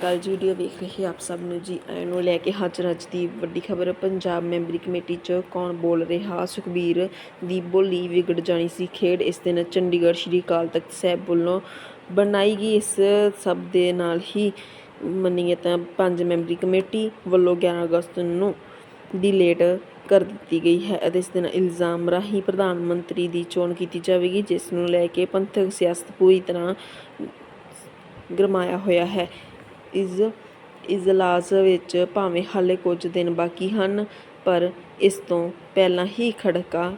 ਕੱਲ੍ਹ ਜੀ ਵੀਡੀਓ ਵੇਖ ਰਹੇ ਆਪ ਸਭ ਨੂੰ ਜੀ ਆਇਆਂ ਨੂੰ ਲੈ ਕੇ ਹਾਜ਼ਰ ਅੱਜ ਦੀ ਵੱਡੀ ਖਬਰ, ਪੰਜਾਬ ਮੈਂਬਰੀ ਕਮੇਟੀ 'ਚ ਕੌਣ ਬੋਲ ਰਿਹਾ? ਸੁਖਬੀਰ ਦੀ ਬੋਲੀ ਵਿਗੜ ਜਾਣੀ ਸੀ ਖੇਡ। ਇਸ ਦਿਨ ਚੰਡੀਗੜ੍ਹ ਸ਼੍ਰੀ ਅਕਾਲ ਤਖਤ ਸਾਹਿਬ ਵੱਲੋਂ ਬਣਾਈ ਗਈ ਇਸ ਸਭ ਦੇ ਨਾਲ ਹੀ ਮੰਨੀਏ ਤਾਂ ਪੰਜ ਮੈਂਬਰੀ ਕਮੇਟੀ ਵੱਲੋਂ 11 ਅਗਸਤ ਨੂੰ ਡਿਲੇਟ ਕਰ ਦਿੱਤੀ ਗਈ ਹੈ ਅਤੇ ਇਸ ਦਿਨ ਇਲਜ਼ਾਮ ਰਾਹੀਂ ਪ੍ਰਧਾਨ ਮੰਤਰੀ ਦੀ ਚੋਣ ਕੀਤੀ ਜਾਵੇਗੀ, ਜਿਸ ਨੂੰ ਲੈ ਕੇ ਪੰਥਕ ਸਿਆਸਤ ਪੂਰੀ ਤਰ੍ਹਾਂ ਗਰਮਾਇਆ ਹੋਇਆ ਹੈ। ਇਸ ਇਜਲਾਸ ਵਿੱਚ ਭਾਵੇਂ ਹਾਲੇ ਕੁਝ ਦਿਨ ਬਾਕੀ ਹਨ, ਪਰ ਇਸ ਤੋਂ ਪਹਿਲਾਂ ਹੀ ਖੜਕਾ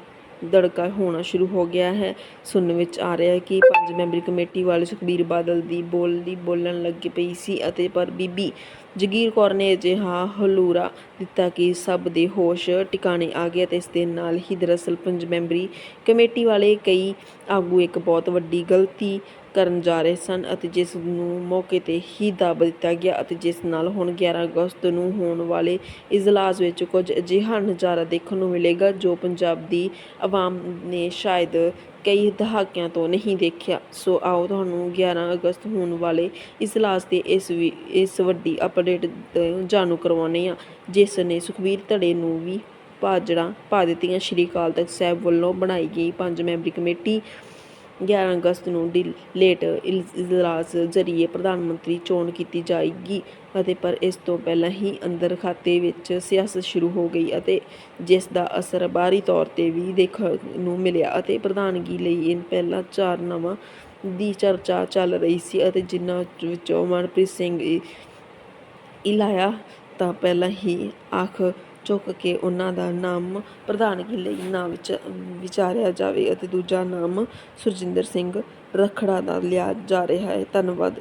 ਦੜਕਾ ਹੋਣਾ ਸ਼ੁਰੂ ਹੋ ਗਿਆ ਹੈ। ਸੁਣਨ ਵਿੱਚ ਆ ਰਿਹਾ ਹੈ ਕਿ ਪੰਜ ਮੈਂਬਰੀ ਕਮੇਟੀ ਵਾਲੇ ਸੁਖਬੀਰ ਬਾਦਲ ਦੀ ਬੋਲਦੀ ਬੋਲਣ ਲੱਗ ਪਈ ਸੀ ਅਤੇ ਪਰ ਬੀਬੀ ਜਗੀਰ ਕੌਰ ਨੇ ਅਜਿਹਾ ਹਲੂਰਾ ਦਿੱਤਾ ਕਿ ਸਭ ਦੇ ਹੋਸ਼ ਟਿਕਾਣੇ ਆ ਗਏ ਤੇ ਇਸ ਦੇ ਨਾਲ ਹੀ ਦਰਅਸਲ ਪੰਜ ਮੈਂਬਰੀ ਕਮੇਟੀ ਵਾਲੇ ਕਈ ਆਗੂ ਇੱਕ ਬਹੁਤ ਵੱਡੀ ਗਲਤੀ ਕਰਨ ਜਾ ਰਹੇ ਸਨ ਅਤੇ ਜਿਸ ਨੂੰ ਮੌਕੇ ਤੇ ਹੀ ਦੱਬ ਦਿੱਤਾ ਗਿਆ ਅਤੇ ਜਿਸ ਨਾਲ ਹੁਣ 11 ਅਗਸਤ ਨੂੰ ਹੋਣ ਵਾਲੇ ਇਜਲਾਸ ਵਿੱਚ ਕੁਝ ਅਜਿਹਾ ਨਜ਼ਾਰਾ ਦੇਖਣ ਨੂੰ ਮਿਲੇਗਾ ਜੋ ਪੰਜਾਬ ਦੀ ਆਵਾਮ ਨੇ ਸ਼ਾਇਦ ਕਈ ਦਹਾਕਿਆਂ ਤੋਂ ਨਹੀਂ ਦੇਖਿਆ। ਸੋ ਆਓ ਤੁਹਾਨੂੰ 11 ਅਗਸਤ ਹੋਣ ਵਾਲੇ ਇਜਲਾਸ ਦੇ ਇਸ ਵੀ, ਇਸ ਵੱਡੀ ਅਪਡੇਟ ਜਾਣੂ ਕਰਵਾਉਂਦੇ ਹਾਂ। ਜਿਸ ਨੇ ਸੁਖਬੀਰ ਧੜੇ ਨੂੰ ਵੀ ਭਾਜੜਾਂ ਪਾ ਦਿੱਤੀਆਂ। ਸ਼੍ਰੀ ਅਕਾਲ ਤਖਤ ਸਾਹਿਬ ਵੱਲੋਂ ਬਣਾਈ ਗਈ ਪੰਜ ਮੈਂਬਰੀ ਕਮੇਟੀ 11 ਅਗਸਤ ਨੂੰ ਡੀ ਲੇਟ ਇਲ- ਇਜਲਾਸ ਜ਼ਰੀਏ ਪ੍ਰਧਾਨ ਮੰਤਰੀ ਚੋਣ ਕੀਤੀ ਜਾਏਗੀ ਅਤੇ ਪਰ ਇਸ ਤੋਂ ਪਹਿਲਾਂ ਹੀ ਅੰਦਰ ਖਾਤੇ ਵਿੱਚ ਸਿਆਸਤ ਸ਼ੁਰੂ ਹੋ ਗਈ ਅਤੇ ਜਿਸ ਦਾ ਅਸਰ ਬਾਹਰੀ ਤੌਰ ਤੇ ਵੀ ਦੇਖਣ ਨੂੰ ਮਿਲਿਆ ਅਤੇ ਪ੍ਰਧਾਨਗੀ ਲਈ ਇਹ ਪਹਿਲਾਂ ਚਾਰ ਨਾਵਾਂ ਦੀ ਚਰਚਾ ਚੱਲ ਰਹੀ ਸੀ ਅਤੇ ਜਿਨ੍ਹਾਂ ਵਿੱਚੋਂ ਮਨਪ੍ਰੀਤ ਸਿੰਘ ਇ- ਇਲਾਇਆ ਤਾਂ ਪਹਿਲਾਂ ਹੀ ਆਖ ਚੁੱਕ ਕੇ ਉਹਨਾਂ ਦਾ ਨਾਮ ਪ੍ਰਧਾਨਗੀ ਲਈ ਨਾ ਵਿਚ ਵਿਚਾਰਿਆ ਜਾਵੇ ਅਤੇ ਦੂਜਾ ਨਾਮ ਸੁਰਜਿੰਦਰ ਸਿੰਘ ਰੱਖੜਾ ਦਾ ਲਿਆ ਜਾ ਰਿਹਾ ਹੈ। ਧੰਨਵਾਦ।